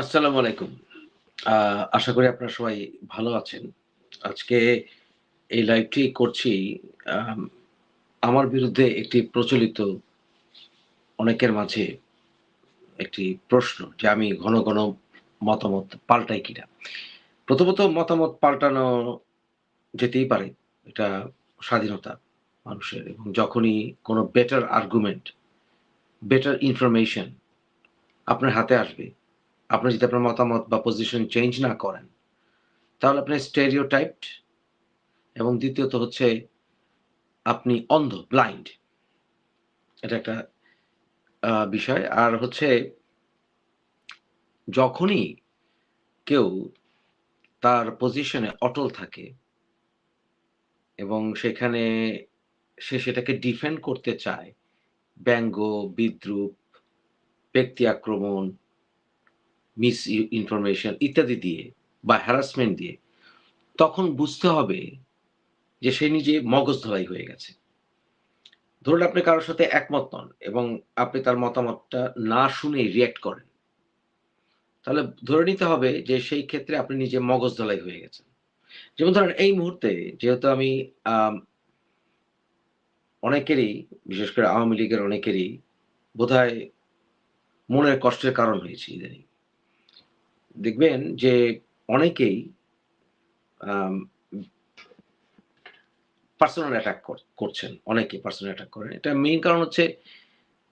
আসসালামু আলাইকুম। আশা করি আপনারা সবাই ভালো আছেন। আজকে এই লাইভটি করছি আমার বিরুদ্ধে একটি প্রচলিত অনেকের মাঝে একটি প্রশ্ন যে আমি ঘন, ঘন মতামত পাল্টাই কিনা। প্রথমত মতামত পাল্টানো যেতেই পারে। এটা স্বাধীনতা মানুষের এবং যখনই কোনো বেটার আর্গুমেন্ট, বেটার ইনফরমেশন আপনার হাতে আসবে, আপনি যদি আপনার মতামত বা পজিশন চেঞ্জ না করেন, তাহলে আপনি stereotyped এবং দ্বিতীয়ত হচ্ছে আপনি অন্ধ, ব্লাইন্ড। এটা একটা বিষয়। আর হচ্ছে যখনই কেউ তার পজিশনে অটল থাকে এবং সেখানে সে সেটাকে ডিফেন্ড করতে চায়, ব্যঙ্গ, বিদ্রুপ ব্যক্তি আক্রমণ, মিস ইনফরমেশন ইত্যাদি দিয়ে বা হ্যারাসমেন্ট দিয়ে, তখন বুঝতে হবে যে সে নিজে মগজ ধলাই হয়ে গেছে। ধরুন আপনি কারোর সাথে একমত নন এবং আপনি তার মতামতটা না শুনেই রিঅ্যাক্ট করেন। তাহলে ধরে নিতে হবে যে সেই ক্ষেত্রে আপনি নিজে মগজ ধলাই হয়ে গেছেন। যেমন ধরেন এই মুহূর্তে যেহেতু আম অনেকেরই বিশেষ করে আওয়ামী লীগের অনেকেরই বোধহয় মনের কষ্টের কারণ হয়েছি ইদানিং। দেখবেন যে অনেকেই পার্সোনাল অ্যাটাক করছেন। অনেকে পার্সোনাল অ্যাটাক করেন। এটা মেইন কারণ হচ্ছে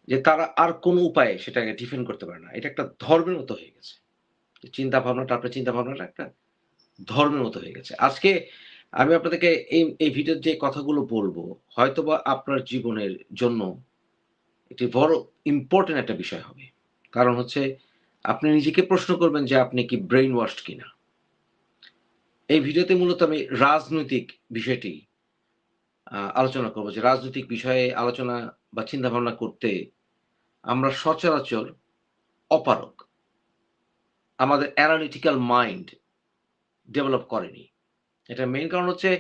যে তারা আর কোন উপায়ে সেটাকে ডিফেন্ড করতে পারে না। এটা একটা ধর্মের মতো হয়ে গেছে। চিন্তা ভাবনাটা আপনার চিন্তা ভাবনাটা একটা ধর্মের মতো হয়ে গেছে। আজকে আমি আপনাদেরকে এই এই ভিডিওর যে কথাগুলো বলব, হয়তোবা আপনার জীবনের জন্য একটি বড় ইম্পোর্টেন্ট একটা বিষয় হবে। কারণ হচ্ছে আপনি নিজেকে প্রশ্ন করবেন যে আপনি কি ব্রেইন ওয়াশড কিনা? এই ভিডিওতে মূলত আমি রাজনৈতিক বিষয়টি আলোচনা করব যে রাজনৈতিক বিষয়ে আলোচনা বা চিন্তাভাবনা করতে আমরা সচরাচর অপারগ। আমাদের অ্যানালিটিক্যাল মাইন্ড ডেভেলপ করেনি। এটার মেইন কারণ হচ্ছে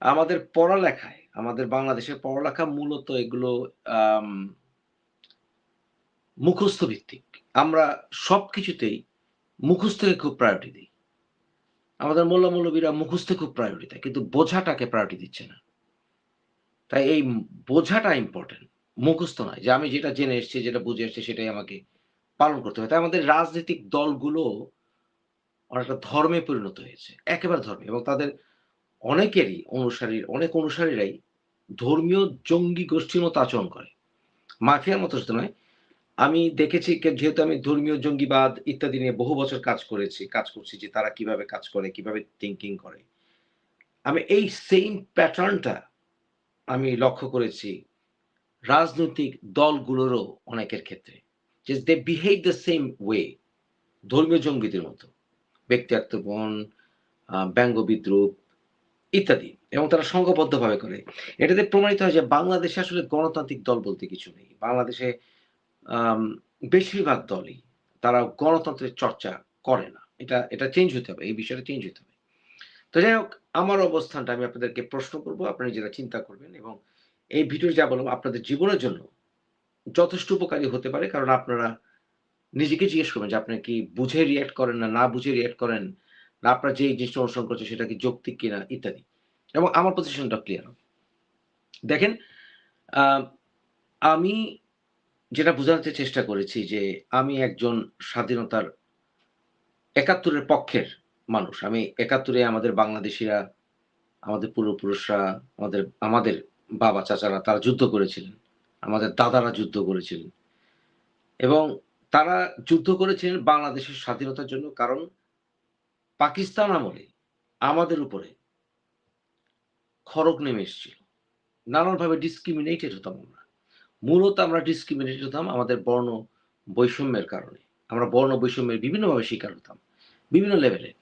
আমাদের পড়ালেখায়, আমাদের বাংলাদেশের পড়ালেখা মূলত এগুলো মুখস্থ ভিত্তিক। আমরা সব সবকিছুতেই মুখস্থকে খুব প্রায়োরিটি দিই আমাদের মোল্লা-মৌলবীরা মুখস্থে খুব প্রায়োরিটি দেয়। কিন্তু বোঝাটাকে প্রায়োরিটি দিচ্ছে না। তাই এই বোঝাটা ইম্পোর্টেন্ট। মুখস্থ নয়। যে আমি যেটা জেনে এসেছি, যেটা বুঝে এসেছি সেটাই আমাকে পালন করতে হবে। তাই আমাদের রাজনৈতিক দলগুলো অনেকটা ধর্মে পরিণত হয়েছে। একেবারে ধর্মে এবং তাদের অনেকেরই অনুসারীর অনেক অনুসারীরাই ধর্মীয় জঙ্গি গোষ্ঠীর মতো আচরণ করে। মাফিয়ার মতো শুধু নয়। আমি দেখেছি যেহেতু আমি ধর্মীয় জঙ্গিবাদ ইত্যাদি নিয়ে বহু বছর কাজ করেছি, কাজ করছি যে তারা কীভাবে কাজ করে, কীভাবে থিঙ্কিং করে। আমি এই সেম প্যাটার্নটা আমি লক্ষ্য করেছি রাজনৈতিক দলগুলোরও অনেকের ক্ষেত্রে। যে they behave the same way ধর্মীয় জঙ্গিদের মতো। ব্যক্তি আক্রমণ, আ ব্যঙ্গ বিদ্রুপ ইত্যাদি এবং তারা সংঘবদ্ধভাবে করে। এটাতে প্রমাণিত হয় যে বাংলাদেশে আসলে গণতান্ত্রিক দল বলতে কিছু নেই। বাংলাদেশে বেশিরভাগ দলই তারা গণতন্ত্রের চর্চা করে না। এটা এটা চেঞ্জ হতে হবে। এই বিষয়টা চেঞ্জ হতে হবে। তো যাই হোক আমার অবস্থানটা আমি আপনাদেরকে প্রশ্ন করব। আপনারা নিজেরা চিন্তা করবেন এবং এই ভিডিওতে যা বলব আপনাদের জীবনের জন্য যথেষ্ট উপকারী হতে পারে। কারণ আপনারা নিজেকে জিজ্ঞেস করবেন যে আপনি কি বুঝে রিঅ্যাক্ট করেন না, না বুঝে রিঅ্যাক্ট করেন, না আপনার যে জিনিসটা অনুসরণ করছেন সেটা কি যৌক্তিক কিনা ইত্যাদি। এবং আমার পজিশনটা ক্লিয়ার হবে। দেখেন আমি যেটা বোঝাতে চেষ্টা করেছি যে আমি একজন স্বাধীনতার একাত্তরের পক্ষের মানুষ। আমি একাত্তরে আমাদের বাংলাদেশিরা আমাদের পূর্বপুরুষরা, আমাদের আমাদের বাবা চাচারা তারা যুদ্ধ করেছিলেন। আমাদের দাদারা যুদ্ধ করেছিলেন। এবং তারা যুদ্ধ করেছিলেন বাংলাদেশের স্বাধীনতার জন্য কারণ পাকিস্তান আমলে আমাদের উপরে খড়ক নেমে এসেছিল। নানানভাবে ডিসক্রিমিনেটেড হতাম আমরা। মূলত আমরা ডিসক্রিমিনেটেড হতাম আমাদের বর্ণ বৈষম্যের কারণে। আমরা বর্ণ বৈষম্যের বিভিন্নভাবে শিকার হতাম। বিভিন্ন লেভেলে।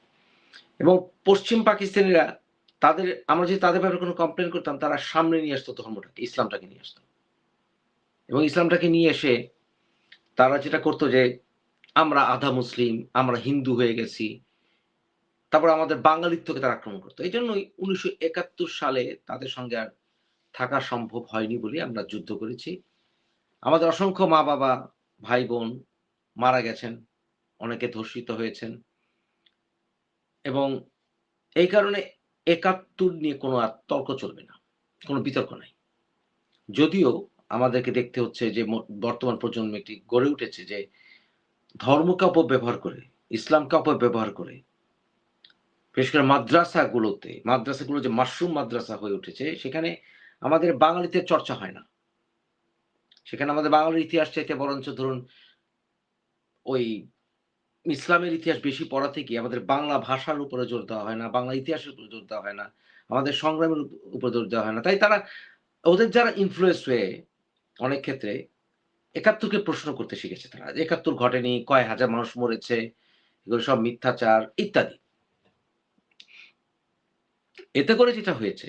এবং পশ্চিম পাকিস্তানিরা তাদের আমরা যদি তাদের ব্যাপারে কোনো কমপ্লেন করতাম তারা সামনে নিয়ে আসতো ধর্মটাকে, ইসলামটাকে নিয়ে আসতো। এবং ইসলামটাকে নিয়ে এসে তারা যেটা করতো যে আমরা আধা মুসলিম, আমরা হিন্দু হয়ে গেছি। তারপর আমাদের বাঙালিত্বকে তারা আক্রমণ করত। এজন্যই ১৯৭১ সালে তাদের সঙ্গে আর থাকা সম্ভব হয়নি বলে আমরা যুদ্ধ করেছি। আমাদের অসংখ্য মা-বাবা, ভাই-বোন মারা গেছেন অনেকে ধর্ষিত হয়েছেন। এবং এই কারণে একাত্তর নিয়ে কোনো আর তর্ক চলবে না কোনো বিতর্ক নাই। যদিও আমাদেরকে দেখতে হচ্ছে যে বর্তমান প্রজন্ম একটি গড়ে উঠেছে যে ধর্মকে অপব্যবহার করে ইসলামকে অপব্যবহার করে বিশেষ করে মাদ্রাসাগুলোতে মাদ্রাসাগুলো যে মাশরুম মাদ্রাসা হয়ে উঠেছে সেখানে আমাদের বাঙালিতে চর্চা হয় না। সেখানে আমাদের বাঙালির ইতিহাস চাইতে বরঞ্চ ধরুন ওই ইসলামের ইতিহাস বেশি পড়া থেকে আমাদের বাংলা ভাষার উপরে জোর দেওয়া হয় না, বাংলা ইতিহাসের উপরে জোর দেওয়া হয় না, আমাদের সংগ্রামের উপরে জোর দেওয়া হয় না। তাই তারা, ওদের যারা ইনফ্লুয়েন্স হয়ে অনেক ক্ষেত্রে একাত্তরকে প্রশ্ন করতে শিখেছে তারা একাত্তর ঘটেনি, কয় হাজার মানুষ মরেছে, এগুলো সব মিথ্যাচার ইত্যাদি। এতে করে যেটা হয়েছে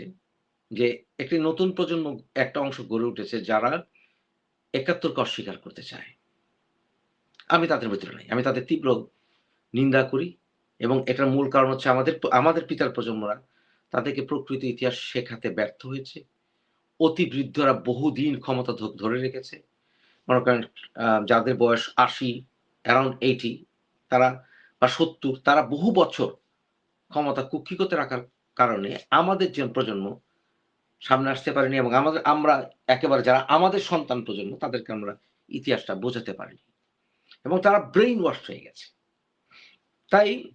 যে একটি নতুন প্রজন্ম একটা অংশ গড়ে উঠেছে যারা একাত্তরকে অস্বীকার করতে চায়। আমি তাদের ভিতরে নাই। আমি তাদের তীব্র নিন্দা করি এবং এটার মূল কারণ হচ্ছে আমাদের আমাদের পিতার প্রজন্মরা তাদেরকে প্রকৃত ইতিহাস শেখাতে ব্যর্থ হয়েছে। অতি বৃদ্ধরা বহুদিন ক্ষমতা ধরে রেখেছে। মনে করেন যাদের বয়স আশি অ্যারাউন্ড এইটি তারা বা সত্তর, তারা বহু বছর ক্ষমতা কুক্ষিগত রাখার কারণে আমাদের যে প্রজন্ম সামনে আসতে পারেনি এবং আমাদের, আমরা একেবারে যারা আমাদের সন্তান প্রজন্ম, তাদেরকে আমরা ইতিহাসটা বোঝাতে পারিনি। এবং তারা ব্রেইন ওয়াশ হয়ে গেছে। তাই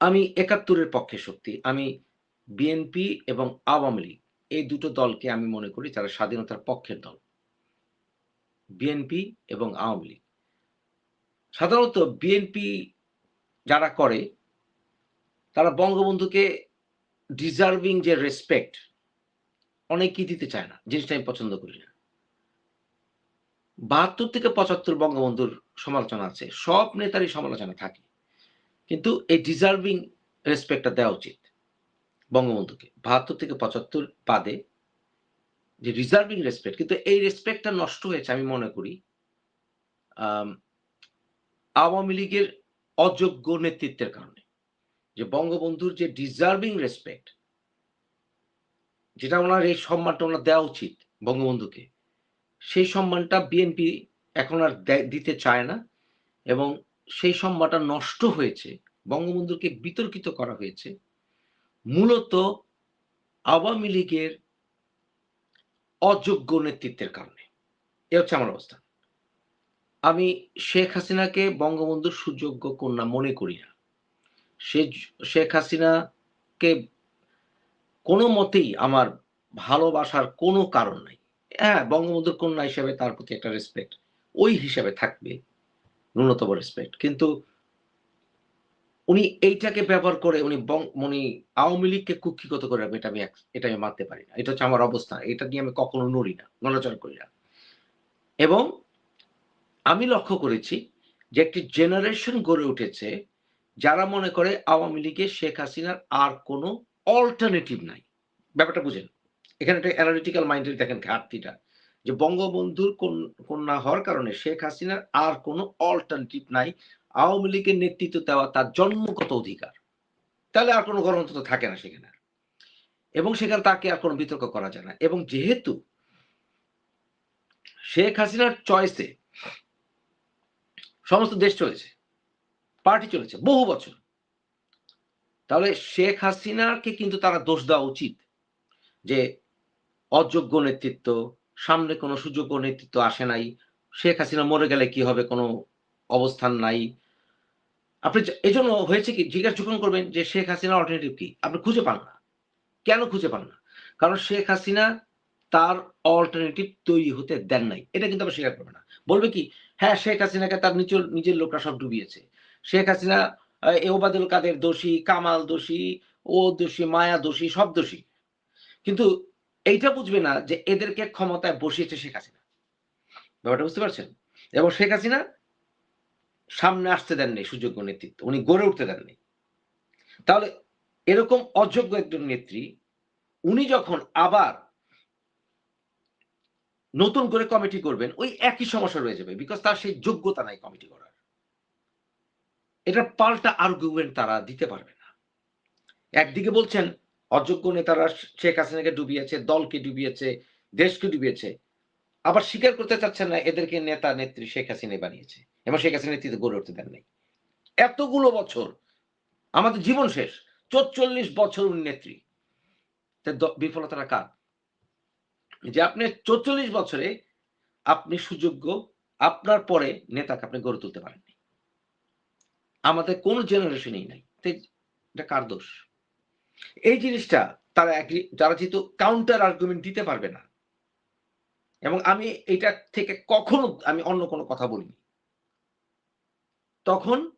আমি একাত্তরের পক্ষে শক্তি, আমি বিএনপি এবং আওয়ামী লীগ, এই দুটো দলকে আমি মনে করি তারা স্বাধীনতার পক্ষের দল। বিএনপি এবং আওয়ামী লীগ। সাধারণত বিএনপি যারা করে, তারা বঙ্গবন্ধুকে ডিজার্ভিং যে রেসপেক্ট অনেকেই দিতে চায় না, জিনিসটা আমি পছন্দ করি না। বাহাত্তর থেকে পঁচাত্তর বঙ্গবন্ধুর সমালোচনা আছে, সব নেতারই সমালোচনা থাকে। কিন্তু এই ডিজার্ভিং রেসপেক্টটা দেওয়া উচিত বঙ্গবন্ধুকে। বাহাত্তর থেকে পঁচাত্তর বাদে যে রিজার্ভিং রেসপেক্ট কিন্তু এই রেসপেক্টটা নষ্ট হয়েছে আমি মনে করি আওয়ামী লীগের অযোগ্য নেতৃত্বের কারণে। যে বঙ্গবন্ধুর যে ডিজার্ভিং রেসপেক্ট যেটা ওনার এই সম্মানটা ওনার দেওয়া উচিত বঙ্গবন্ধুকে, সেই সম্মানটা বিএনপি এখন আর দিতে চায় না এবং সেই সম্মানটা নষ্ট হয়েছে, বঙ্গবন্ধুকে বিতর্কিত করা হয়েছে, মূলত আওয়ামী লীগের অযোগ্য নেতৃত্বের কারণে। এ হচ্ছে আমার অবস্থা আমি শেখ হাসিনাকে বঙ্গবন্ধুর সুযোগ্য কন্যা মনে করি না। সে শেখ হাসিনাকে কোনো মতেই আমার ভালোবাসার কোনো কারণ নাই। হ্যাঁ বঙ্গবন্ধুর কন্যা হিসেবে তার প্রতি একটা রেসপেক্ট ওই হিসাবে থাকবে, ন্যূনতম রেসপেক্ট কিন্তু উনি এইটাকে ব্যবহার করে উনি উনি আওয়ামী লীগকে কুক্ষিগত করে রাখবে, এটা আমি এটা আমি মানতে পারি না। এটা হচ্ছে আমার অবস্থা এটা নিয়ে আমি কখনো নড়ি না, নড়াচড়া করি না। এবং আমি লক্ষ্য করেছি যে একটি জেনারেশন গড়ে উঠেছে যারা মনে করে আওয়ামী লীগের শেখ হাসিনার আর কোনো অল্টারনেটিভ নাই। ব্যাপারটা বুঝেন। এখানে একটা অ্যানালিটিক্যাল মাইন্ডের দেখেন ঘাটতিটা। যে বঙ্গবন্ধুর কন্যা হওয়ার কারণে শেখ হাসিনার আর কোনো অল্টারনেটিভ নাই। আওয়ামী লীগের নেতৃত্ব দেওয়া তার জন্মগত অধিকার। তাহলে আর কোনো গণতন্ত্র থাকে না সেখানে। এবং সেখানে তাকে আর কোনো বিতর্ক করা যায় না। এবং যেহেতু শেখ হাসিনার চয়েসে সমস্ত দেশ চলেছে পার্টি চলেছে, বহু বছর। তাহলে শেখ হাসিনাকে কিন্তু তারা দোষ দেওয়া উচিত যে অযোগ্য নেতৃত্ব, সামনে কোনো সুযোগ্য নেতৃত্ব আসে নাই, শেখ হাসিনা মরে গেলে কি হবে, কোনো অবস্থান নাই। আপনি এই জন্য হয়েছে কি, জিজ্ঞাসা যখন করবেন যে শেখ হাসিনা অল্টারনেটিভ কি, আপনি খুঁজে পান না। কেন খুঁজে পান না? কারণ শেখ হাসিনা তার অল্টারনেটিভ তৈরি হতে দেন নাই। এটা কিন্তু আবার স্বীকার করবে না। বলবে কি হ্যাঁ শেখ হাসিনাকে তার নিজের নিজের লোকরা সব ডুবিয়েছে। শেখ হাসিনা ওবাদুল কাদের দোষী, কামাল দোষী, ও দোষী, মায়া দোষী, সব দোষী। কিন্তু এইটা বুঝবে না যে এদেরকে ক্ষমতায় বসিয়েছে শেখ হাসিনা। ব্যাপারটা বুঝতে পারছেন? এবং শেখ হাসিনা সামনে আসতে দেননি সুযোগ্য নেতৃত্ব, উনি গড়ে উঠতে দেননি। তাহলে এরকম অযোগ্য একজন নেত্রী, উনি যখন আবার নতুন করে কমিটি করবেন, ওই একই সমস্যা রয়ে যাবে বিকজ তার সেই যোগ্যতা নাই কমিটি করার। এটা পাল্টা আর্গুমেন্ট তারা দিতে পারবে না। একদিকে বলছেন, অযোগ্য নেতারা শেখ হাসিনাকে ডুবিয়েছে, দলকে ডুবিয়েছে, দেশকে ডুবিয়েছে, আবার স্বীকার করতে চাচ্ছেন না, এদেরকে নেতা, নেত্রী শেখ হাসিনা বানিয়েছে, এবং শেখ হাসিনা নেতৃত্বে গড়ে উঠতে দেন নাই। এতগুলো বছর, আমাদের জীবন শেষ চল্লিশ বছর উনি নেত্রী। বিফলতাটা কার? যে আপনি চল্লিশ বছরে আপনি সুযোগ্য, আপনার পরে নেতাকে আপনি গড়ে তুলতে পারেননি। আমাদের কোন জেনারেশনই নাই। এটা কার দোষ? এই জিনিসটা তারা একই- যারা যেহেতু কাউন্টার আর্গুমেন্ট দিতে পারবে না। এবং আমি এটা থেকে কখনো, আমি অন্য কোনো কথা বলিনি। তখন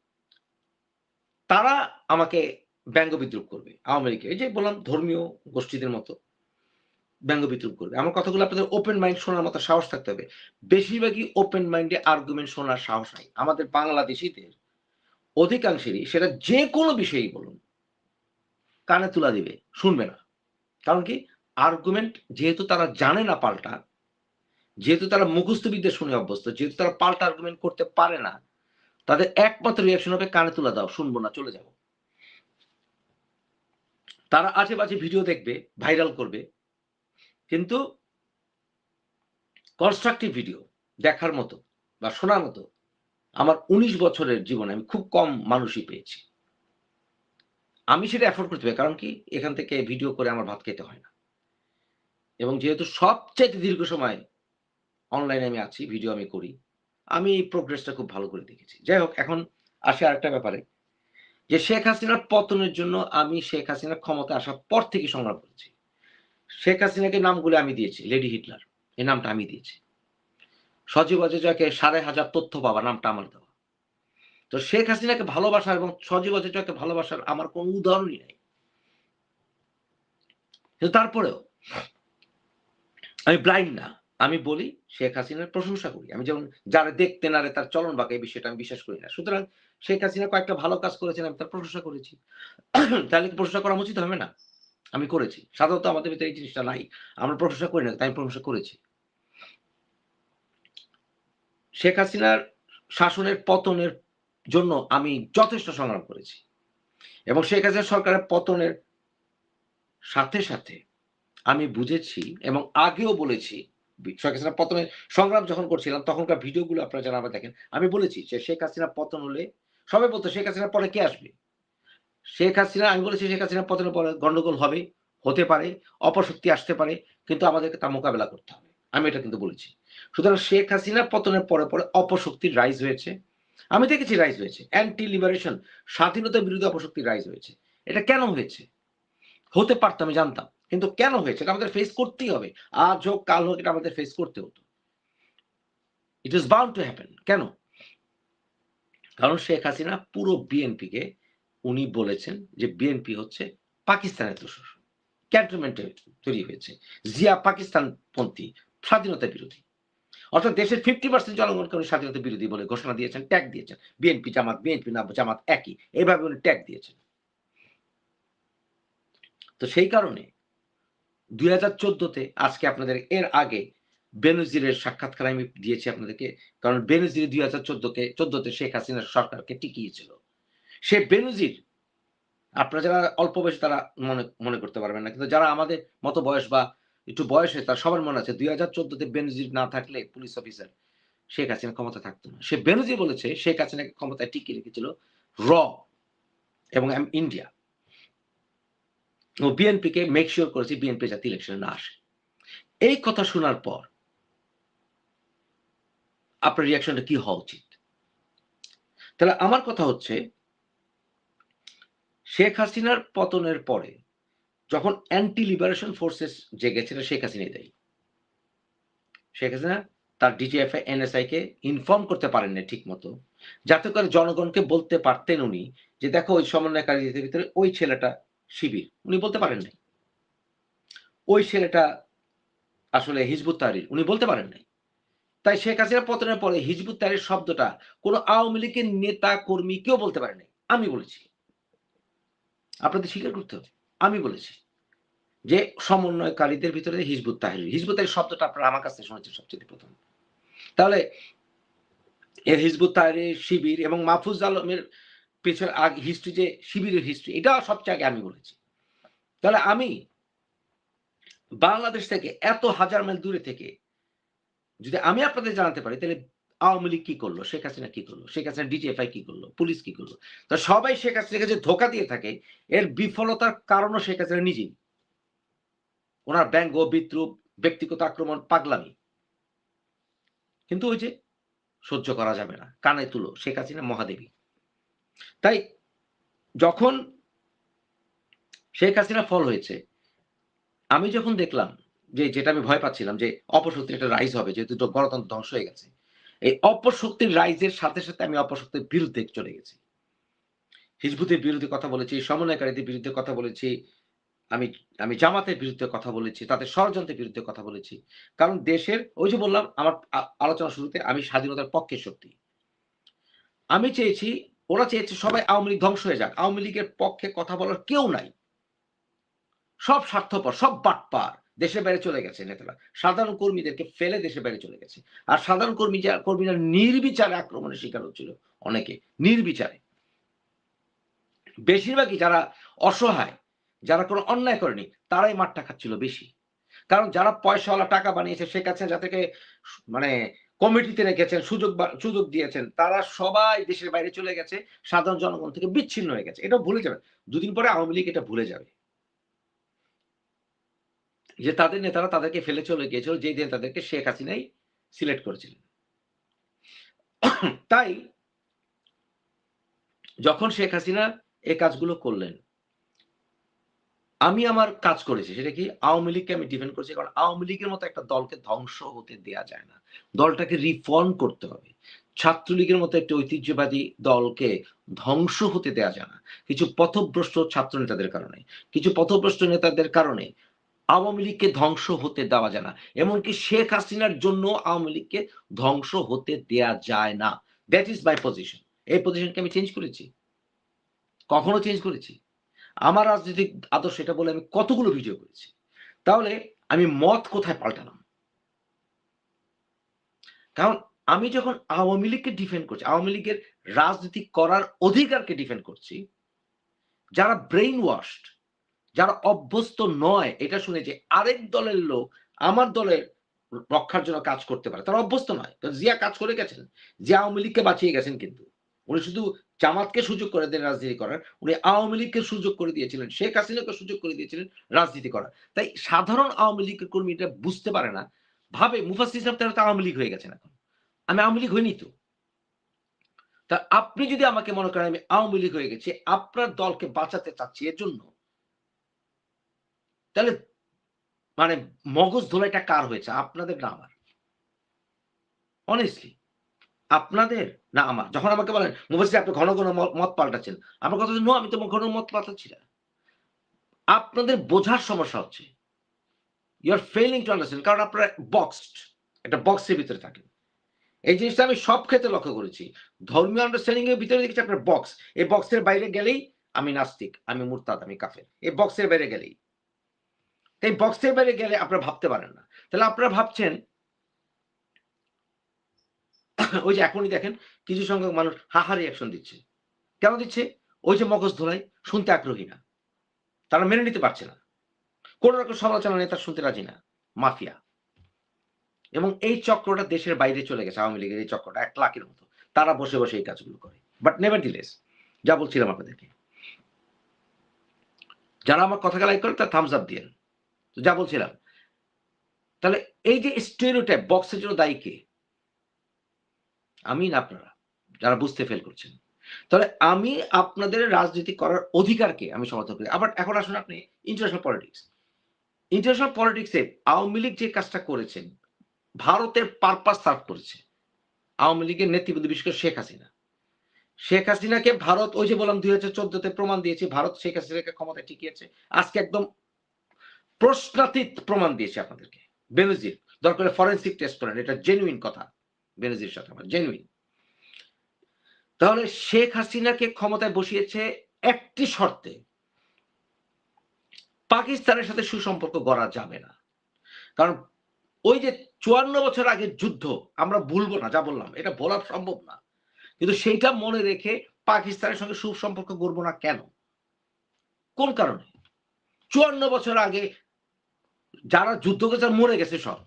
তারা আমাকে ব্যঙ্গ বিদ্রুপ করবে। আওয়ামী লীগের, এই যে বললাম ধর্মীয় গোষ্ঠীদের মতো ব্যঙ্গ বিদ্রুপ করবে। আমার কথাগুলো আপনাদের ওপেন মাইন্ড শোনার মতো সাহস থাকতে হবে। বেশিরভাগই ওপেন মাইন্ডে আর্গুমেন্ট শোনার সাহস নাই। আমাদের বাংলাদেশিদের অধিকাংশেরই সেটা যে কোনো বিষয়েই বলুন, কানে তুলা দিবে, শুনবে না। কারণ কি? আর্গুমেন্ট যেহেতু তারা জানে না পাল্টা, যেহেতু তারা মুখস্থ বিদ্যা শুনে অভ্যস্ত, যেহেতু তারা পাল্টা আর্গুমেন্ট করতে পারে না, তাদের একমাত্র রিয়াকশন হবে কানে তুলা দাও, শুনব না, চলে যাব। তারা আজে বাজে ভিডিও দেখবে ভাইরাল করবে, কিন্তু কনস্ট্রাকটিভ ভিডিও দেখার মতো বা শোনার মতো আমার উনিশ বছরের জীবনে আমি খুব কম মানুষই পেয়েছি। আমি সেটা অ্যাফোর্ড করতে পারি, কারণ কি? এখান থেকে ভিডিও করে আমার ভাত খেতে হয় না। এবং যেহেতু সবচেয়ে দীর্ঘ সময় অনলাইনে আমি আছি ভিডিও আমি করি, আমি এই প্রোগ্রেসটা খুব ভালো করে দেখেছি। যাই হোক, এখন আসে আরেকটা ব্যাপারে, যে শেখ হাসিনার পতনের জন্য আমি শেখ হাসিনার ক্ষমতা আসার পর থেকে সংগ্রাম করেছি। শেখ হাসিনাকে নামগুলো আমি দিয়েছি, লেডি হিটলার, এই নামটা আমি দিয়েছি। সজীব অজয়কে সাড়ে হাজার তথ্য পাবা, নামটা আমার দেওয়া। তো শেখ হাসিনাকে ভালোবাসার এবং সজীব অজয়কে ভালোবাসার আমার কোনো উদাহরণই নাই। কিন্তু তারপরেও, আমি ব্লাইন্ড না। আমি বলি, শেখ হাসিনার প্রশংসা করি। আমি যেমন যারা দেখতে না রে, তার চলন বাঁকে, এই বিষয়টা আমি বিশ্বাস করি না। সুতরাং শেখ হাসিনা কয়েকটা ভালো কাজ করেছেন, আমি তার প্রশংসা করেছি। তাহলে কি প্রশংসা করা উচিত হবে না? আমি করেছি। সাধারণত আমাদের ভিতরে এই জিনিসটা নাই। আমরা প্রশংসা করি না, তাই আমি প্রশংসা করেছি। শেখ হাসিনার শাসনের পতনের জন্য আমি যথেষ্ট সংগ্রাম করেছি। এবং শেখ হাসিনা সরকারের পতনের সাথে সাথে আমি বুঝেছি এবং আগেও বলেছি, শেখ হাসিনা পতনের সংগ্রাম যখন করছিলাম, তখনকার ভিডিওগুলো আপনারা যারা আবার দেখেন, আমি বলেছি যে শেখ হাসিনা পতন হলে সবাই বলতো শেখ হাসিনার পরে কে আসবে? শেখ হাসিনা, আমি বলেছি শেখ হাসিনা পতনের পরে গন্ডগোল হবে, হতে পারে, অপশক্তি আসতে পারে, কিন্তু আমাদেরকে তা মোকাবেলা করতে হবে। আমি এটা কিন্তু বলেছি। সুতরাং শেখ হাসিনা পতনের পরে পরে অপশক্তির রাইজ হয়েছে। আমি দেখেছি রাইজ হয়েছে। অ্যান্টি লিবারেশন স্বাধীনতার বিরুদ্ধে অপশক্তির রাইজ হয়েছে। এটা কেন হয়েছে? হতে পারতো, আমি জানতাম। কিন্তু কেন হয়েছে? এটা আমাদের ফেস করতেই হবে। আজ হোক, কাল হোক, এটা আমাদের ফেস করতে হতো। It is bound to happen কেন? কারণ শেখ হাসিনা পুরো বিএনপিকে উনি বলেছেন যে বিএনপি হচ্ছে পাকিস্তানের দোষর। ক্যান্টনমেন্টে তৈরি হয়েছে। জিয়া পাকিস্তানপন্থী। স্বাধীনতা বিরোধী। অর্থাৎ দেশের ফিফটি পার্সেন্ট জনগণকে উনি স্বাধীনতা বিরোধী বলে ঘোষণা দিয়েছেন ট্যাগ দিয়েছেন। বিএনপি জামাত বিএনপি না, জামাত একই। এইভাবে উনি ট্যাগ দিয়েছেন। তো সেই কারণে দুই হাজার চোদ্দতে আজকে আপনাদের এর আগে বেনজিরের সাক্ষাৎকার আমি দিয়েছি আপনাদেরকে, কারণ বেনজির দুই হাজার চোদ্দকে, চোদ্দতে শেখ হাসিনার সরকারকে টিকিয়েছিল। সে বেনজির, আপনারা যারা অল্প বয়স তারা মনে মনে করতে পারবেন না, কিন্তু যারা আমাদের মতো বয়স বা একটু বয়স হয়ে তার সবার মনে আছে, দুই হাজার চোদ্দতে বেনজির না থাকলে পুলিশ অফিসার শেখ হাসিনা ক্ষমতা থাকতো না। সে বেনজির বলেছে, শেখ হাসিনাকে ক্ষমতায় টিকিয়ে রেখেছিল র এবং ইন্ডিয়া। ও বিএনপিকে মেক শিওর করেছে বিএনপি যাতে ইলেকশনে না আসে। এই কথা শোনার পর আপনার রিয়াকশনটা কি হওয়া উচিত? তাহলে আমার কথা হচ্ছে, শেখ হাসিনার পতনের পরে যখন অ্যান্টি লিবারেশন ফোর্সেস জেগেছিল শেখ হাসিনাই দেয়। শেখ হাসিনা তার ডিজিএফআই এনএসআই কে ইনফর্ম করতে পারেন না ঠিক মতো যাতে করে জনগণকে বলতে পারতেন উনি যে দেখো ওই সমন্বয়কারীদের ভিতরে ওই ছেলেটা শিবির। উনি বলতে পারেন নাই। ওই ছেলেটা আসলে হিজবুত তাহরির। উনি বলতে পারেন নাই। তাই শেখ হাসিনা পতনের পরে হিজবুত তাহরির শব্দটা কোনো আওয়ামী লীগের নেতা কর্মী কেউ বলতে পারে নাই। আমি বলেছি। আপনাদের স্বীকার করতে হবে। আমি বলেছি যে সমন্বয়কারীদের ভিতরে হিজবুত তাহরির হিজবুত শব্দটা আপনারা আমার কাছে শুনেছেন সবচেয়ে প্রথম। তাহলে এর হিজবুত তাহরির শিবির এবং মাহফুজ আলমের পেছনে আগে হিস্ট্রি যে শিবিরের হিস্ট্রি এটা সবচেয়ে আগে আমি বলেছি। তাহলে আমি বাংলাদেশ থেকে এত হাজার মাইল দূরে থেকে যদি আমি আপনাদের জানাতে পারি, তাহলে আওয়ামী লীগ কি করল? শেখ হাসিনা কি করল? শেখ হাসিনা ডিজিএফআই কি করল? পুলিশ কি করল? তো সবাই শেখ হাসিনাকে যে ধোকা দিয়ে থাকে, এর বিফলতার কারণও শেখ হাসিনা নিজেই। ওনার ব্যঙ্গ, বিদ্রুপ, ব্যক্তিগত আক্রমণ, পাগলামি। কিন্তু ওই যে সহ্য করা যাবে না, কানে তুলো, শেখ হাসিনা মহাদেবী। তাই যখন শেখ হাসিনা ফল হয়েছে, আমি যখন দেখলাম যে, যেটা আমি ভয় পাচ্ছিলাম যে, অপশক্তির একটা রাইজ হবে, যেহেতু গণতন্ত্র ধ্বংস হয়ে গেছে এই অপশক্তির রাইজের সাথে সাথে আমি অপশক্তির বিরুদ্ধে চলে গেছি। হিজবুতের বিরুদ্ধে কথা বলেছি, সমন্বয়কারীদের বিরুদ্ধে কথা বলেছি, আমি আমি জামাতের বিরুদ্ধে কথা বলেছি, তাদের ষড়যন্ত্রের বিরুদ্ধে কথা বলেছি। কারণ দেশের, ওই যে বললাম, আমার আলোচনা শুরুতে আমি স্বাধীনতার পক্ষে শক্তি আমি চেয়েছি, ওরা চেয়েছে সবাই আওয়ামী লীগ ধ্বংস হয়ে যাক। আওয়ামী লীগের পক্ষে কথা বলার কেউ নাই। সব স্বার্থপর, সব বাটপার। দেশের বাইরে চলে গেছে নেতারা। সাধারণ কর্মীদেরকে ফেলে দেশের বাইরে চলে গেছে। আর সাধারণ কর্মী যা কর্মীরা নির্বিচারে আক্রমণের শিকার হচ্ছিল অনেকে, নির্বিচারে। বেশিরভাগই যারা অসহায়, যারা কোনো অন্যায় করেনি, তারাই মাঠটা খাচ্ছিল বেশি। কারণ যারা পয়সাওয়ালা টাকা বানিয়েছে, শেখ হাসিনা যাদেরকে মানে কমিটিতে রেখেছেন, সুযোগ সুযোগ দিয়েছেন, তারা সবাই দেশের বাইরে চলে গেছে, সাধারণ জনগণ থেকে বিচ্ছিন্ন হয়ে গেছে। এটা ভুলে যাবে দুদিন পরে আওয়ামী লীগ এটা ভুলে যাবে। যে তাদের নেতারা তাদেরকে ফেলে চলে গিয়েছিল যে দিন তাদেরকে শেখ হাসিনাই সিলেক্ট করেছিলেন। তাই যখন শেখ হাসিনা এই কাজগুলো করলেন, আমি আমার কাজ করেছি, সেটা কি আওয়ামী লীগকে আমি ডিফেন্ড করেছি, কারণ আওয়ামী লীগের মতো একটা দলকে ধ্বংস হতে দেয়া যায় না। দলটাকে রিফর্ম করতে হবে। ছাত্রলীগের মতো একটি ঐতিহ্যবাদী দলকে ধ্বংস হতে দেয়া যায় না। কিছু পথভ্রষ্ট ছাত্র নেতাদের কারণে। কিছু পথভ্রষ্ট নেতাদের কারণে আওয়ামী লীগকে ধ্বংস হতে দেওয়া যায় না। এমনকি শেখ হাসিনার জন্য আওয়ামী লীগকে ধ্বংস হতে দেয়া যায় না। দ্যাট ইজ মাই পজিশন এই পজিশনকে আমি চেঞ্জ করেছি। কখনো চেঞ্জ করেছি। আমার রাজনৈতিক আদর্শ এটা বলে আমি কতগুলো ভিডিও করেছি। তাহলে আমি মত কোথায় পাল্টালাম? কারণ আমি যখন আওয়ামী লীগকে ডিফেন্ড করছি, আওয়ামী লীগের রাজনীতি করার অধিকারকে ডিফেন্ড করছি, যারা ব্রেইন ওয়াশড যারা অভ্যস্ত নয়, এটা শুনে যে আরেক দলের লোক আমার দলের রক্ষার জন্য কাজ করতে পারে, তারা অভ্যস্ত নয়। জিয়া কাজ করে গেছেন, জিয়া আওয়ামী লীগকে বাঁচিয়ে গেছেন কিন্তু। উনি শুধু জামাতকে সুযোগ করে দেন রাজনীতি করার, উনি আওয়ামী লীগকে সুযোগ করে দিয়েছিলেন, শেখ হাসিনাকে সুযোগ করে দিয়েছিলেন রাজনীতি করার। তাই সাধারণ আওয়ামী লীগের কর্মী এটা বুঝতে পারে না, ভাবে মুফাসির সাহেব তারা তো আওয়ামী লীগ হয়ে গেছেন এখন। আমি আওয়ামী লীগ হইনি তো। তা আপনি যদি আমাকে মনে করেন আমি আওয়ামী লীগ হয়ে গেছি, আপনার দলকে বাঁচাতে চাচ্ছি এর জন্য তাহলে মানে মগজ ধোলাইটা কার হয়েছে? আপনাদের না আমার। অনেস্টলি আপনাদের না আমার। যখন আমাকে বলেন মুফাসির আপনি ঘন ঘন মত পাল্টাচ্ছেন। আমার কথা নো আমি তো ঘন মত পাল্টাচ্ছি না। আপনাদের বোঝার সমস্যা হচ্ছে you are failing to understand কারণ আপনারা বক্সড একটা বক্সের ভিতরে থাকেন। এই জিনিসটা আমি সব ক্ষেত্রে লক্ষ্য করেছি। ধর্মীয় আন্ডারস্ট্যান্ডিং এর ভিতরে দেখছি আপনার বক্স এই বক্সের বাইরে গেলেই আমি নাস্তিক, আমি মুরতাদ, আমি কাফের। এই বক্সের বাইরে গেলেই। এই বক্সের বাইরে গেলে আপনারা ভাবতে পারেন না। তাহলে আপনারা ভাবছেন, ওই যে এখনই দেখেন কিছু সংখ্যক মানুষ হাহা রিয়াকশন দিচ্ছে। কেন দিচ্ছে? ওই যে মগজ ধোলাই শুনতে আগ্রহী না। তারা মেনে নিতে পারছে না। কোন রকম সমালোচনা নেতা শুনতে রাজি না। মাফিয়া। এবং এই চক্রটা দেশের বাইরে চলে গেছে, আওয়ামী লীগের এই চক্রটা, এক লাখের মতো। তারা বসে বসে এই কাজগুলো করে। বাট নেভার ডিলেস যা বলছিলাম আপনাদেরকে। যারা আমার কথাকে লাইক করে, তার থামস আপ দিয়েন যা বলছিলাম। তাহলে এই যে স্টেরিওটাইপ বক্সের জন্য দায়ী কে? আমি না আপনারা? যারা বুঝতে ফেল করছেন। তাহলে আমি আপনাদের রাজনীতি করার অধিকারকে আমি সমর্থন করি। আবার এখন আসুন আপনি ইন্টারন্যাশনাল পলিটিক্স ইন্টারন্যাশনাল পলিটিক্সে আওয়ামী লীগ যে কাজটা করেছেন ভারতের পারপাস সার্ভ করেছে। আওয়ামী লীগের নেতৃবৃন্দ, বিশেষ করে শেখ হাসিনা। শেখ হাসিনাকে ভারত, ওই যে বললাম দুই হাজার চোদ্দতে প্রমাণ দিয়েছে, ভারত শেখ হাসিনাকে ক্ষমতায় টিকিয়েছে আজকে একদম প্রশ্নাতীত প্রমাণ দিয়েছে আপনাদেরকে। বেনজির দরকার ফরেন্সিক টেস্ট করেন, এটা জেনুইন কথা। বেনজির সাথে আমার জেনুইন তাহলে শেখ হাসিনাকে ক্ষমতায় বসিয়েছে একটি শর্তে। পাকিস্তানের সাথে সুসম্পর্ক গড়া যাবে না। কারণ ওই যে চুয়ান্ন বছর আগের যুদ্ধ, আমরা ভুলবো না, যা বললাম, এটা বলা সম্ভব না। কিন্তু সেইটা মনে রেখে পাকিস্তানের সঙ্গে সুসম্পর্ক গড়বো না কেন? কোন কারণে? চুয়ান্ন বছর আগে যারা যুদ্ধ করেছে মরে গেছে সব।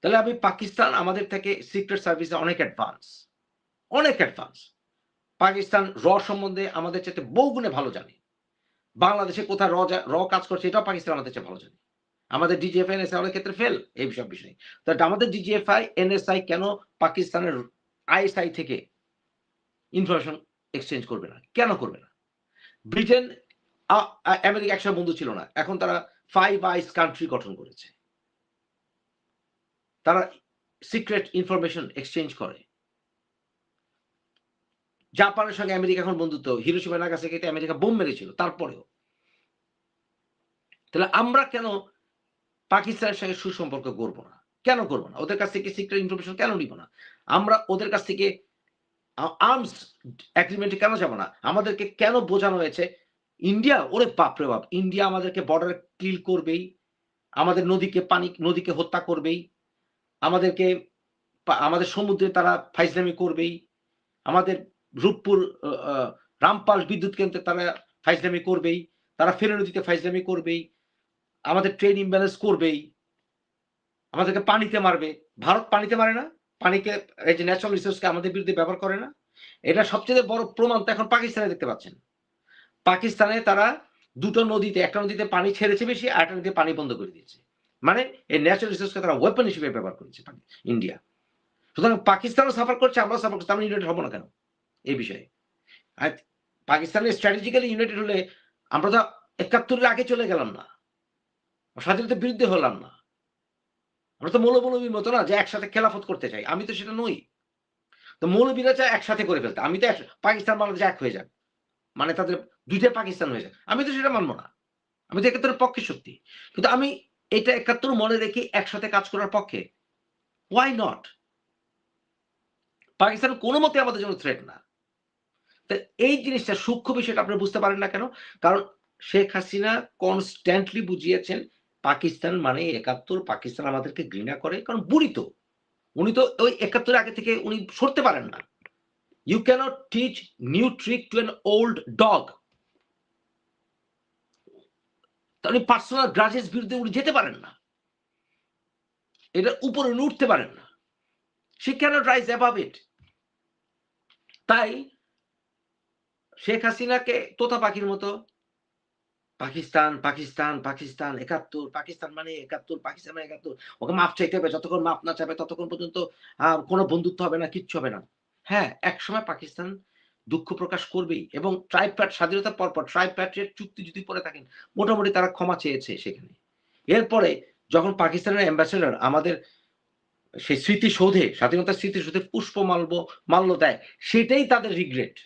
তাহলে আমি পাকিস্তান আমাদের থেকে সিক্রেট সার্ভিসে অনেক অ্যাডভান্স অনেক অ্যাডভান্স পাকিস্তান র সম্বন্ধে আমাদের চাইতে বহুগুণে ভালো জানে। বাংলাদেশে কোথায় র র কাজ করছে এটাও পাকিস্তান আমাদের চেয়ে ভালো জানে। আমাদের ডিজিএফআই এনএসআই অনেক ক্ষেত্রে ফেল এই সব বিষয়ে। তো আমাদের ডিজিএফআই এনএসআই কেন পাকিস্তানের আইএসআই থেকে ইনফরমেশন এক্সচেঞ্জ করবে না? কেন করবে না? ব্রিটেন আমেরিকা একসময় বন্ধু ছিল না। এখন তারা ফাইভ আইস কান্ট্রি গঠন করেছে। তারা সিক্রেট ইনফরমেশন এক্সচেঞ্জ করে। জাপানের সঙ্গে আমেরিকা এখন বন্ধুত্ব। হিরোসীমা নাগাসাকিতে আমেরিকা বোম মেরেছিল, তারপরেও। তাহলে আমরা কেন পাকিস্তানের সঙ্গে সুসম্পর্ক করব না? কেন করব না? ওদের কাছ থেকে সিক্রেট ইনফরমেশন কেন নিব না? আমরা ওদের কাছ থেকে আর্মস অ্যাগ্রিমেন্টে কেন যাব না? আমাদেরকে কেন বোঝানো হয়েছে? ইন্ডিয়া, ওরে বাপরে বাপ, ইন্ডিয়া আমাদেরকে বর্ডার ক্লিল করবেই, আমাদের নদীকে পানি, নদীকে হত্যা করবেই, আমাদেরকে আমাদের সমুদ্রে তারা ফাইজলামি করবেই, আমাদের রূপপুর রামপাল বিদ্যুৎ কেন্দ্রে তারা ফাইজলামি করবেই, তারা ফেরে নদীতে ফাইজলামি করবেই, আমাদের ট্রেন ইমব্যালেন্স করবেই, আমাদেরকে পানিতে মারবে। ভারত পানিতে মারে না, পানিকে, এই যে ন্যাচারাল রিসোর্সকে আমাদের বিরুদ্ধে ব্যবহার করে না। এটা সবচেয়ে বড় প্রমাণ তো এখন পাকিস্তানে দেখতে পাচ্ছেন। পাকিস্তানে তারা দুটো নদীতে, একটা নদীতে পানি ছেড়েছে বেশি আর একটা নদীতে পানি বন্ধ করে দিয়েছে। মানে এই ন্যাচারাল রিসোর্সকে তারা ওয়েপন হিসেবে ব্যবহার করেছে ইন্ডিয়া। সুতরাং পাকিস্তানও সাফার করছে, আমরাও সাফার করছি, আমরা ইউনাইটেড হব না কেন? এই বিষয়ে। আর পাকিস্তানের স্ট্র্যাটেজিক্যালি ইউনাইটেড হলে আমরা তো একাত্তরের আগে চলে গেলাম না। স্বাধীনতার বিরুদ্ধে হলাম না। আমরা তো মৌলবীর মতো না যে একসাথে খেলাফত করতে চাই। আমি তো সেটা নই। তো মৌলবীরা চায় একসাথে করে ফেলতে। আমি তো পাকিস্তান বাংলাদেশ এক হয়ে যাক। মানে তাদের দুইটা পাকিস্তান হয়ে যায় আমি তো সেটা মানবো না। আমি তো একাত্তরের পক্ষে সত্যি। কিন্তু আমি এটা একাত্তর মনে রেখে একসাথে কাজ করার পক্ষে ওয়াই নট পাকিস্তান কোনো মতে আমাদের জন্য থ্রেট না। তা এই জিনিসটা সূক্ষ্ম বিষয়টা আপনি বুঝতে পারেন না কেন? কারণ শেখ হাসিনা কনস্ট্যান্টলি বুঝিয়েছেন, পাকিস্তান মানে একাত্তর, পাকিস্তান আমাদেরকে ঘৃণা করে। কারণ বুড়ি তো। উনি তো ওই একাত্তর আগে থেকে উনি সরতে পারেন না। You cannot teach new trick to an old dog উনি পার্সোনাল গ্রাজেস বিরুদ্ধে উনি যেতে পারেন না। এটা উপরে উঠতে পারেন না। সে ক্যানট রাইজ অ্যাবাভ ইট তাই শেখ হাসিনাকে তোতা পাখির মতো, পাকিস্তান পাকিস্তান পাকিস্তান, একাত্তর, পাকিস্তান মানে একাত্তর, পাকিস্তান মানে একাত্তর। ওকে মাপ চাইতে হবে, যতক্ষণ মাপ না চাবে ততক্ষণ পর্যন্ত কোনো বন্ধুত্ব হবে না, কিচ্ছু হবে না। হ্যাঁ একসময় পাকিস্তান দুঃখ প্রকাশ করবেই এবং ট্রাইপ্যাট স্বাধীনতার পর পর ট্রাইপ্যাটের চুক্তি যদি পরে থাকেন। মোটামুটি তারা ক্ষমা চেয়েছে সেখানে। এরপরে যখন পাকিস্তানের অ্যাম্বাসেডার আমাদের সেই স্মৃতিসৌধে, স্বাধীনতার স্মৃতিসৌধে পুষ্প মাল্য মাল্য দেয়, সেটাই তাদের রিগ্রেট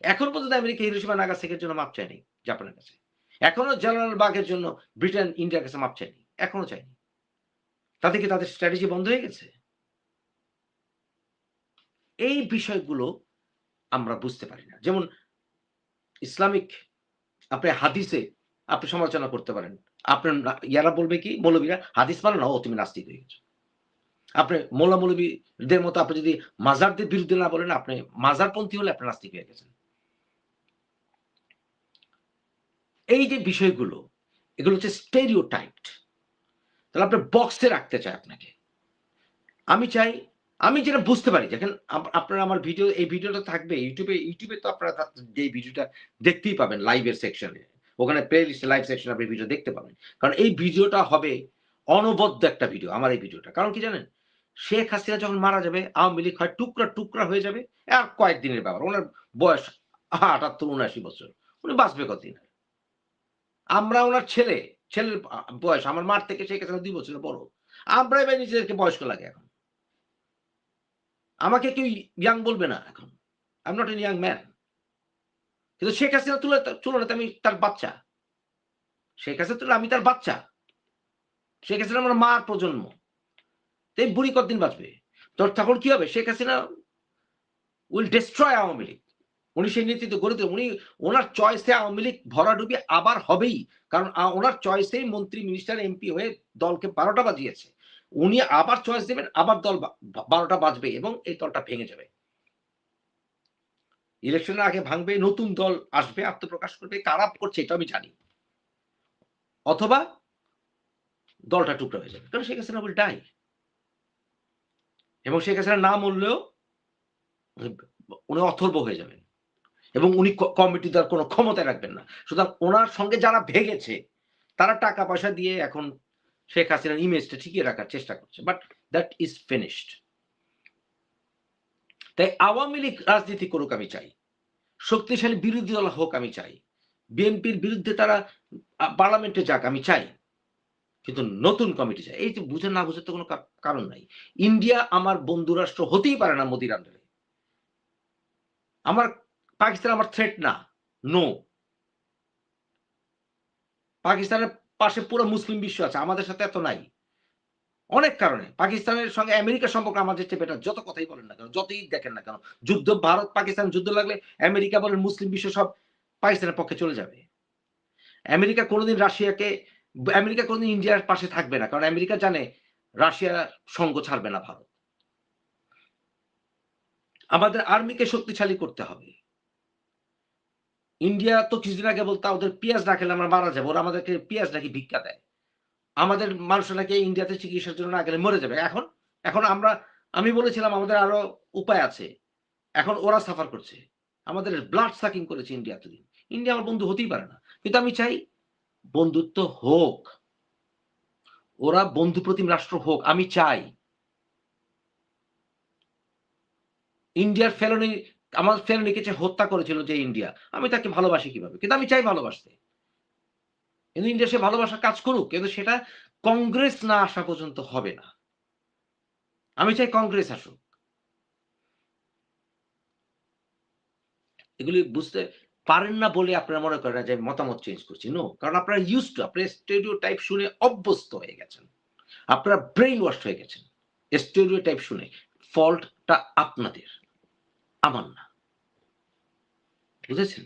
এখন পর্যন্ত আমেরিকা হিরোসীমা নাগাসাকির জন্য মাপ চায়নি জাপানের কাছে। এখনও জালাল বাগের জন্য ব্রিটেন, ইন্ডিয়ার কাছে মাপ চায়নি। এখনও চায়নি। তাতে কি তাদের স্ট্র্যাটেজি বন্ধ হয়ে গেছে? এই বিষয়গুলো আমরা বুঝতে পারি না। যেমন ইসলামিক, আপনি হাদিসে আপনি সমালোচনা করতে পারেন। আপনার ইয়ারা বলবে কি, মৌলবীরা, হাদিস মানে না, ও তুমি নাস্তিক হয়ে গেছো। আপনি মোলা মৌলবীদের মতো আপনি যদি মাজারদের বিরুদ্ধে না বলেন, আপনি মাজারপন্থী হলে আপনি নাস্তিক হয়ে গেছেন। এই যে বিষয়গুলো, এগুলো হচ্ছে স্টেরিও টাইপড তাহলে আপনি বক্সে রাখতে চাই আপনাকে। আমি চাই আমি যেটা বুঝতে পারি, দেখেন আপনারা আমার ভিডিও, এই ভিডিওটা থাকবে, ইউটিউবে ইউটিউবে তো আপনারা যে ভিডিওটা দেখতেই পাবেন লাইভের সেকশনে ওখানে প্লে লিস্টে লাইভ সেকশন আপনি ভিডিও দেখতে পাবেন। কারণ এই ভিডিওটা হবে অনবদ্য একটা ভিডিও আমার এই ভিডিওটা। কারণ কি জানেন? শেখ হাসিনা যখন মারা যাবে, আওয়ামী লীগ হয় টুকরা টুকরা হয়ে যাবে, আর কয়েকদিনের ব্যাপার। ওনার বয়স আটাত্তর, উনআশি বছর। উনি বাঁচবে কতদিন? আমরা ওনার ছেলে, ছেলের বয়স, আমার মার থেকে শেখ হাসিনা দুই বছর বড়। আমরা এবার নিজেদেরকে বয়স্ক লাগে এখন। আমাকে কেউ ইয়াং বলবে না এখন। I not an young man কিন্তু শেখ হাসিনা তুলে তুলনাতে আমি তার বাচ্চা। শেখ হাসিনা তুলে আমি তার বাচ্চা। শেখ হাসিনা আমার মার প্রজন্ম। এই বুড়ি কতদিন বাঁচবে? তোর তখন কি হবে? Sheikh Hasina will destroy Awami League. উনি সেই নেতৃত্ব গড়ে উনি ওনার চয়েসে আওয়ামী লীগ ভরাডুবি আবার হবেই। কারণ ওনার চয়েসেই মন্ত্রী মিনিস্টার এমপি হয়ে দলকে বারোটা বাজিয়েছে। উনি আবার চয়েস দেবেন, আবার দল বারোটা বাজবে এবং এই দলটা ভেঙে যাবে। ইলেকশনের আগে ভাঙবে, নতুন দল আসবে, আত্মপ্রকাশ করবে, কারা করছে এটা আমি জানি। অথবা দলটা টুকরা হয়ে যাবে, কারণ শেখ হাসিনা উইল ডাই এবং শেখ হাসিনা না মরলেও উনি অথর্ব হয়ে যাবেন। এবং উনি কমিটি দেওয়ার কোনো ক্ষমতায় রাখবেন না। সুতরাং ওনার সঙ্গে যারা ভেগেছে তারা টাকা পয়সা দিয়ে এখন শেখ হাসিনার ইমেজটা ঠিকই রাখার চেষ্টা করছে বাট দ্যাট ইজ ফিনিশড তাই আওয়ামী লীগ রাজনীতি করুক আমি চাই, শক্তিশালী বিরোধী দল হোক আমি চাই, বিএনপির বিরুদ্ধে তারা পার্লামেন্টে যাক আমি চাই, কিন্তু নতুন কমিটি চাই। এই যে বুঝে না বুঝে তো কোনো কারণ নাই। ইন্ডিয়া আমার বন্ধু রাষ্ট্র হতেই পারে না মোদির আন্ডারে আমার পাকিস্তান আমার থ্রেট না নো পাকিস্তানের পাশে পুরো মুসলিম বিশ্ব আছে, আমাদের সাথে এত নাই। অনেক কারণে। পাকিস্তানের সঙ্গে আমেরিকার সম্পর্ক আমাদের চেয়ে বেটার যত কথাই বলেন না কেন, যতই দেখেন না কেন, যুদ্ধ, ভারত, পাকিস্তান যুদ্ধ লাগলে আমেরিকা বলেন মুসলিম বিশ্ব সব পাকিস্তানের পক্ষে চলে যাবে। আমেরিকা কোনোদিন রাশিয়াকে, আমেরিকা কোনোদিন ইন্ডিয়ার পাশে থাকবে না, কারণ আমেরিকা জানে রাশিয়ার সঙ্গ ছাড়বে না ভারত। আমাদের আর্মিকে শক্তিশালী করতে হবে। ইন্ডিয়া তো কিছুদিন আগে বলতো ওদের পেঁয়াজ না খেলে আমরা মারা যাব। ওরা আমাদেরকে পেঁয়াজ নাকি ভিক্ষা দেয়। আমাদের মানুষ নাকি ইন্ডিয়াতে চিকিৎসার জন্য না গেলে মরে যাবে। এখন এখন আমরা, আমি বলেছিলাম আমাদের আরও উপায় আছে। এখন ওরা সাফার করছে। আমাদের ব্লাড সাকিং করেছে ইন্ডিয়া এতদিন। ইন্ডিয়া আমার বন্ধু হতেই পারে না। কিন্তু আমি চাই বন্ধুত্ব হোক। ওরা বন্ধু প্রতিম রাষ্ট্র হোক, আমি চাই। ইন্ডিয়ার ফেলনি আমার ফেলনিকে যে হত্যা করেছিল যে ইন্ডিয়া, আমি তাকে ভালোবাসি কীভাবে? কিন্তু আমি চাই ভালোবাসতে। কিন্তু ইন্ডিয়া সে ভালোবাসা কাজ করুক, কিন্তু সেটা কংগ্রেস না আসা পর্যন্ত হবে না। আমি চাই কংগ্রেস আসুক। এগুলি বুঝতে পারেন না বলে আপনারা মনে করেন যে মতামত চেঞ্জ করছি। নো কারণ আপনারা ইউজ টু আপনারা স্টেডিও টাইপ শুনে অভ্যস্ত হয়ে গেছেন। আপনারা ব্রেইন ওয়াশ হয়ে গেছেন। স্টেডিও টাইপ শুনে ফল্টটা আপনাদের। আমার না। বুঝেছেন?